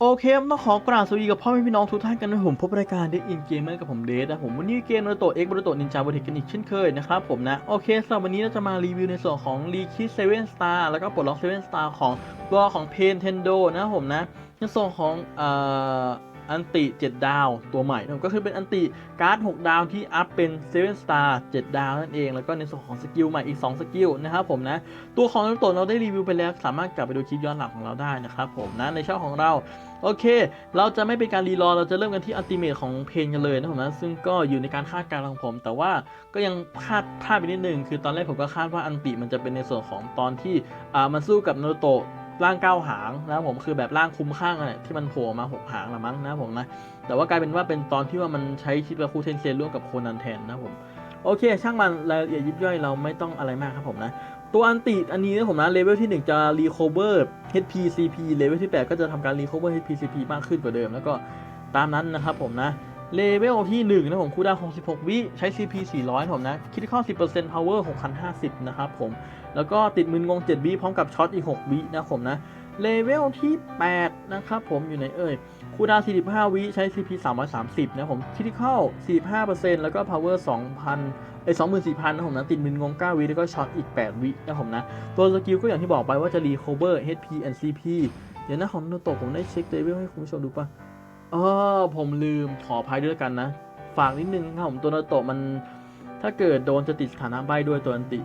โอเคครับต้องขอกราบสวัสดีกับพ่อแม่พี่น้องทุกท่านกันนะผมพบรายการดีอินเกมเมอร์กับผมเดชนะผมวันนี้เกมนารูโตะเอ็กบนโตะนินจาบริกันอีกเช่นเคยนะครับผมนะโอเคสำหรับวันนี้เราจะมารีวิวในส่วนของรีคิดเซเว่นสตาร์แล้วก็ปลดล็อกเซเว่นสตาร์ของตัวของเพนเทนโดนะผมนะในส่วนของเอ่อ อันติ 7 ดาวตัวใหม่นะก็คือเป็นอันติการ์ด 6 ดาวที่อัพเป็น7 star 7 ดาวนั่นเอง แล้วก็ในส่วนของสกิลใหม่อีก 2 สกิลนะครับผมนะ ตัวของนารูโตะเราได้รีวิวไปแล้ว สามารถกลับไปดูคลิปย้อนหลังของเราได้นะครับผมนะ ในช่องของเรา โอเค เราจะไม่เป็นการรีรอ เราจะเริ่มกันที่อัลติเมทของเพนกันเลยนะผมนะ ซึ่งก็อยู่ในการคาดการณ์ของผม แต่ว่าก็ยังคาดพลาดไปนิดนึง คือตอนแรกผมก็คาดว่าอันติมันจะเป็นในส่วนของตอนที่อ่ามันสู้กับโนโตะ ร่างเก้าหางนะครับผมคือแบบร่างคุ้มข้างอะเนี่ยที่มันโผล่มาหกหางละมั้งนะครับผมนะแต่ว่ากลายเป็นว่าเป็นตอนที่ว่ามันใช้ชิปบาคูเทนเซนร่วมกับโคนันแทนนะครับผมโอเค ช่างมันรายละเอียดยิบย่อยเราไม่ต้องอะไรมากครับผมนะตัวอันติอันนี้นะผมนะเลเวลที่ 1 จะ recover HP CP เลเวลที่ 8 ก็จะทำการ recover HP CP มากขึ้นกว่าเดิม แล้วก็ตามนั้นนะครับผมนะ เลเวลที่1นะผมคูดาวน์66 วิใช้ CP 400ผมนะคิดข้อ 10% power 6,050 นะครับผม แล้วก็ติดมืนงง 7 วิพร้อมกับช็อตอีก 6 วินะผมนะเลเวลที่ 8 นะครับผมอยู่ในเอ่ยคูดาว45 วิใช้ CP 330 นะผมคิดข้า45%แล้วก็ power 2,000ไอ้24,000นะผมนะ ติดมืนงง9วิแล้วก็ช็อตอีก 8 วินะผมนะ ตัวสกิลก็อย่างที่บอกไปว่าจะ recover HP and CP เดี๋ยวนะของโนโตะผมได้เช็คเลเวลให้คุณผู้ชมดูป่ะ อ๋อผมลืมขออภัยด้วยกันนะ ฝากนิดนึงครับผมตัวโนโตะมัน ถ้าเกิดโดนจะติดสถานะใบด้วยตัวอันติ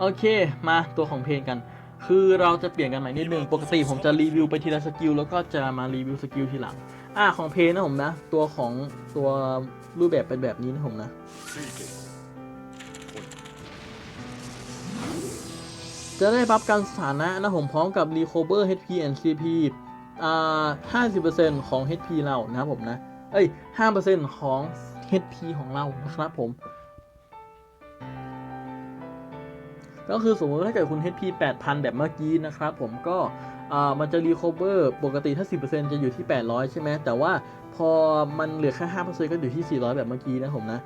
โอเคมาตัวของเพลงกัน คือเราจะเปลี่ยนกันใหม่นิดนึง ปกติผมจะรีวิวไปทีละสกิลแล้วก็จะมารีวิวสกิลทีหลัง อ่าของเพลงนะผมนะ ตัวของตัวรูปแบบเป็นแบบนี้นะผมนะจะได้บัฟการสถานะนะผมพร้อมกับ Recover HP and CP อ่า50%ของ HP เรานะครับผมนะ เอ้ย5%ของ HP ของเรานะครับผม ก็คือสมมติถ้าเกิดคุณ HP 8,000 แบบเมื่อกี้นะครับผมก็อ่ามันจะ recover ปกติถ้า 10%จะอยู่ที่ 800 ใช่ไหม แต่ว่าพอมันเหลือแค่5%ก็อยู่ที่ 400 แบบเมื่อกี้นะผมนะ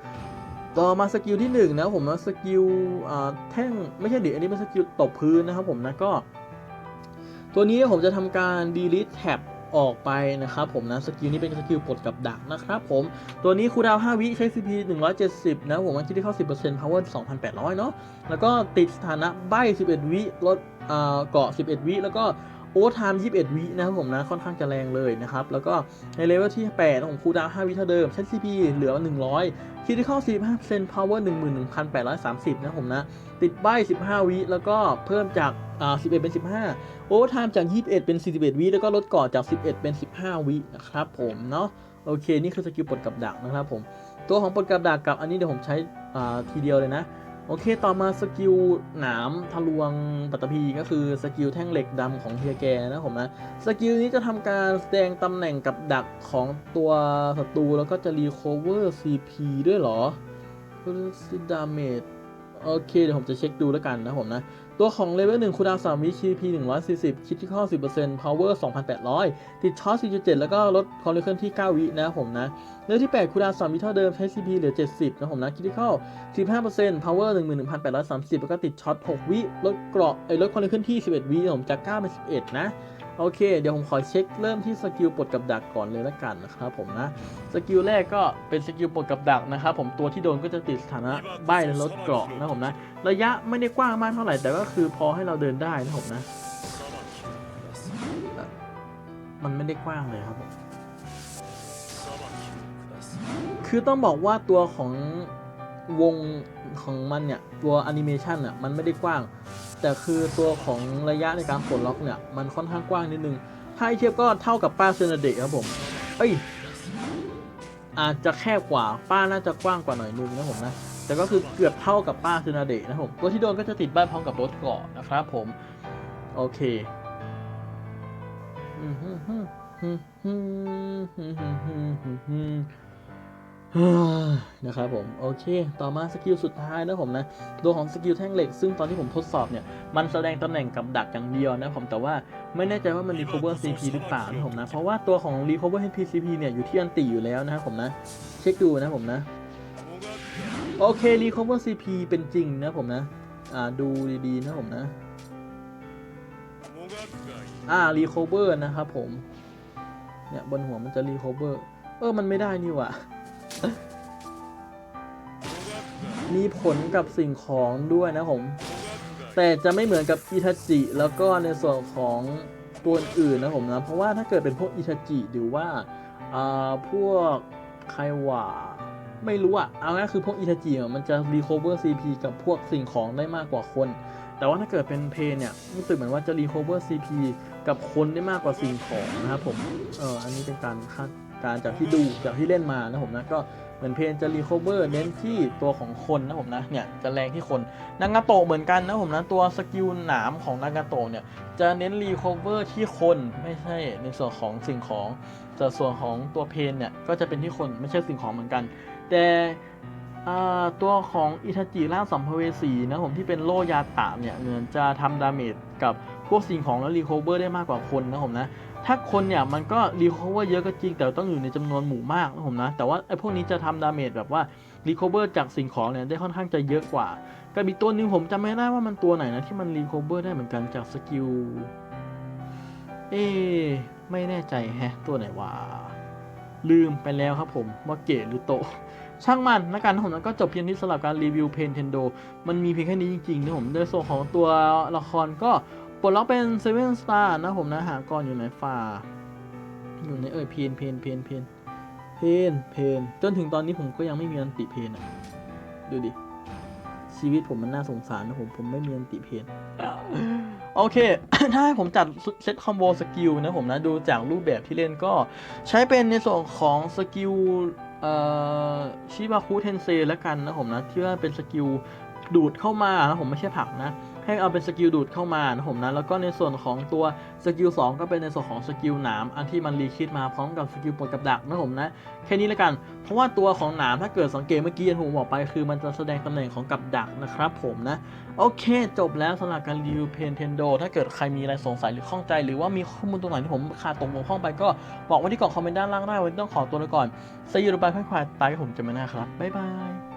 ต่อมาสกิลที่ 1 นะผมนะสกิลอ่าแท่งไม่ใช่ดิอันนี้เป็นสกิลตบพื้นนะครับผมนะก็ ตัวนี้ผมจะทำการ delete tab ออกไปนะครับผมนะสกิลนี้เป็นสกิลปลดกับดักนะครับผมตัวนี้คูดาว 5 วิใช้ CP 170 นะผมมันคิดได้เข้า 10% power 2,800 เนาะแล้วก็ติดสถานะใบ 11 วิลดอ่าเกาะ 11 วิ แล้วก็ โอเวอร์ไทม์21 วินะครับผมนะค่อนข้างจะแรงเลยนะครับ แล้วก็ในเลเวลที่ 8 ของคูดาว 5 วิเท่าเดิมใช้ CP เหลือ 100คิดได้เข้า45% power 11,830 นะครับผมนะ ติดใบ 15 วิ แล้วก็เพิ่มจากอ่า11 เป็น 15 โอเวอร์ไทม์จาก 21 เป็น 41 วิ แล้วก็ลดกาะจาก 11 เป็น 15 วินะครับผมเนาะโอเค นี่คือสกิลปลดกับดักนะครับผม ตัวของปลดกับดักกับอันนี้เดี๋ยวผมใช้อ่าทีเดียวเลยนะ โอเคต่อมาสกิลหนามทะลวงปัตตภีก็คือสกิลแท่งเหล็กดำของเฮียแกนะผมนะสกิลนี้จะทำการแสดงตำแหน่งกับดักของตัวศัตรูแล้วก็จะรีคอเวอร์ซีพีด้วยเหรอเพื่อดาเมจโอเคเดี๋ยวผมจะเช็คดูแล้วกันนะผมนะ ตัวของเลเวล1คูลดาวน์3วิ CP 140 คิดที่ข้อ 10% power 2,800 ติดชาร์จ4.7 แล้วก็ลดคอร์เรเคอนที่ 9 วินะครับผมนะเนื้อที่ 8คูลดาวน์3วิเท่าเดิม ใช้ CP เหลือ 70 นะผมนะ คิดที่ข้อ 15% power 11,830 แล้วก็ติดช็อต 6 วิ ลดเกราะไอ้ลดคอร์เรเคอนที่ 11 วิผมจาก 9 เป็น 11 นะ โอเค เดี๋ยวผมขอเช็คเริ่มที่สกิลปลดกับดักก่อนเลยละกันนะครับผมนะ สกิลแรกก็เป็นสกิลปลดกับดักนะครับผมตัวที่โดนก็จะติดสถานะใบและลดเกราะนะผมนะ ระยะไม่ได้กว้างมากเท่าไหร่แต่ก็คือพอให้เราเดินได้นะผมนะ มันไม่ได้กว้างเลยครับผม คือต้องบอกว่าตัวของ วงของมันเนี่ย ตัวแอนิเมชันอะมันไม่ได้กว้าง แต่คือตัวของระยะในการปลดล็อกเนี่ย มันค่อนข้างกว้างนิดนึง ถ้าเทียบก็เท่ากับป้าเซนเดะครับผม เอ้ย อาจจะแคบกว่าป้าน่าจะกว้างกว่าหน่อยนึงนะผมนะ แต่ก็คือเกือบเท่ากับป้าเซนาเดะนะผมตัวที่โดนก็จะติดบ้านพร้อมกับรถเกาะนะครับผม โอเคอืมฮึฮึฮึฮึฮึฮึฮึฮึ นะครับผมโอเค ต่อมาสกิลสุดท้ายนะผมนะตัวของสกิลแท่งเหล็ก ซึ่งตอนที่ผมทดสอบเนี่ย มันแสดงตำแหน่งกับดักอย่างเดียวนะผมแต่ว่าไม่แน่ใจว่ามัน recover CP หรือเปล่านะผมนะ เพราะว่าตัวของ recover HP CP เนี่ย อยู่ที่อันติอยู่แล้วนะครับผมนะ เช็คดูนะผมนะ โอเค recover CP เป็นจริงนะผมนะ อ่าดูดีๆนะผมนะ อ่ารีโคเวอร์นะครับผมเนี่ยบนหัวมันจะรีโคเวอร์เออมันไม่ได้นี่หว่ะ มีผลกับสิ่งของด้วยนะผม แต่จะไม่เหมือนกับอิทาจิแล้วก็ในส่วนของตัวอื่นนะผมนะ เพราะว่าถ้าเกิดเป็นพวกอิทาจิหรือว่าอ่าพวกใครว่าไม่รู้อะเอาง่ายคือพวกอิทาจิมันจะรีค o เวอร์ซีพีกับพวกสิ่งของได้มากกว่าคน แต่ว่าถ้าเกิดเป็นเพนเนี่ยรู้สึกเหมือนว่าจะรีค o เวอร์ซีพีกับคนได้มากกว่าสิ่งของนะครับผม เอออันนี้เป็นการคาด การจากที่ดูจากที่เล่นมานะผมนะก็เหมือนเพนจะรีค o เวอร์เน้นที่ตัวของคนนะผมนะเนี่ยจะแรงที่คนนางาโตเหมือนกันนะผมนะตัวสกิลหนามของนางาโตเนี่ยจะเน้นรีค o เวอร์ที่คนไม่ใช่ในส่วนของสิ่งของแต่ส่วนของตัวเพนเนี่ยก็จะเป็นที่คนไม่ใช่สิ่งของเหมือนกัน แต่ตัวของอิทาจิล่าสัมภเวสีนะผมที่เป็นโลยาตะเนี่ยเหมือนจะทำดาเมจกับ พวกสิ่งของแล้วรีค o เวอร์ได้มากกว่าคนนะผมนะ ถ้าคนเนี่ยมันก็รีค o เวอร์เยอะก็จริง แต่ต้องอยู่ในจำนวนหมู่มากนะผมนะ แต่ว่าไอ้พวกนี้จะทำดาเมจแบบว่ารีค o เวอร์จากสิ่งของเนี่ยได้ค่อนข้างจะเยอะกว่ากับอีกตัวหนึ่งผมจำไม่ได้ว่ามันตัวไหนนะที่มันรีค o เวอร์ได้เหมือนกันจากสกิล เอ๊ไม่แน่ใจแฮะตัวไหนวะลืมไปแล้วครับผมว่าเกตหรือโตช่างมันนะกันผมนั้นก็จบเพียงที่สำหรับการรีวิวเพนเทนโดมันมีเพียงแค่นี้จริงๆนะผมโดยส่วนของตัวละครก็ ปลดล็อกเป็นเซเว่นสตาร์นะผมนะหากรอยู่ในฝ่า อยู่ในเอ่ยเพนเพนเพนเพนเพนเพนจนถึงตอนนี้ผมก็ยังไม่มีอันติเพนอะ ดูดิ ชีวิตผมมันน่าสงสารนะผม ผมไม่มีอันติเพนโอเค ถ้าให้ผมจัดเซตคอมโบสกิลนะผมนะ ดูจากรูปแบบที่เล่นก็ใช้เป็นในส่วนของสกิลชิบาคุเทนเซแล้วกันนะผมนะ ที่ว่าเป็นสกิล ดูดเข้ามานะผมไม่ใช่ผักนะให้เอาเป็นสกิลดูดเข้ามานะผมนะแล้วก็ในส่วนของตัวสกิล2ก็เป็นในส่วนของสกิลหนามอันที่มันรีคิดมาพร้อมกับสกิลปลดกับดักนะผมนะแค่นี้แล้วกัน เพราะว่าตัวของหนามถ้าเกิดสังเกตเมื่อกี้ที่ผมบอกไปคือมันจะแสดงตำแหน่งของกับดักนะครับผมนะโอเค จบแล้วสำหรับการรีวิวเพนเทนโดถ้าเกิดใครมีอะไรสงสัยหรือข้องใจ หรือว่ามีข้อมูลตรงไหนที่ผมขาดตกบกพร่องไปก็บอกไว้ที่กล่องคอมเมนต์ด้านล่างได้วันนี้ต้องขอตัวไปก่อนซีอูรูบายค่อยๆตายผมจะไม่น่าครับบ๊ายบาย